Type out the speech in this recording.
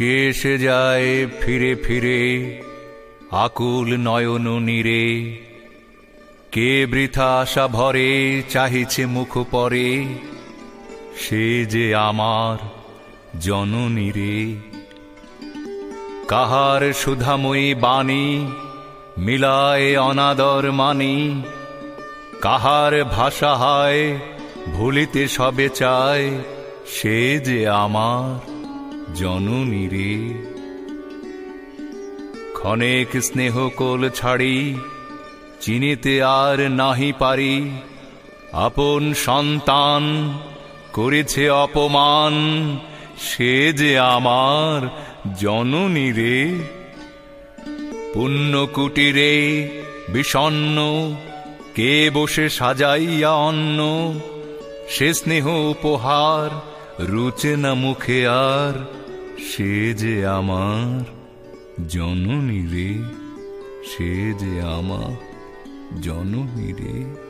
কে এসে যায় ফিরে ফিরে? আকুল নয়ন নীরে। কে বৃথা আশা ভরে, চাহিছে মুখ পরে? সে যে আমার জননী রে। কাহার সুধাময়ী বাণী মিলায় অনাদর মানি? কাহার ভাষা হয় ভুলিতে সবে চায় সে যে আমার জননী রে। ক্ষণেক স্নেহ কোল ছাড়ি, চিনিতে আর নাহি পারি। আপন সন্তান করেছে অপমান, সে যে আমার জননী রে। পুণ্য বিষণ্ন কে বসে সাজাইয়া অন্ন, সে স্নেহ উপহার রুচে না মুখে আর সে যে আমার জননী রে সে যে আমার জননী রে।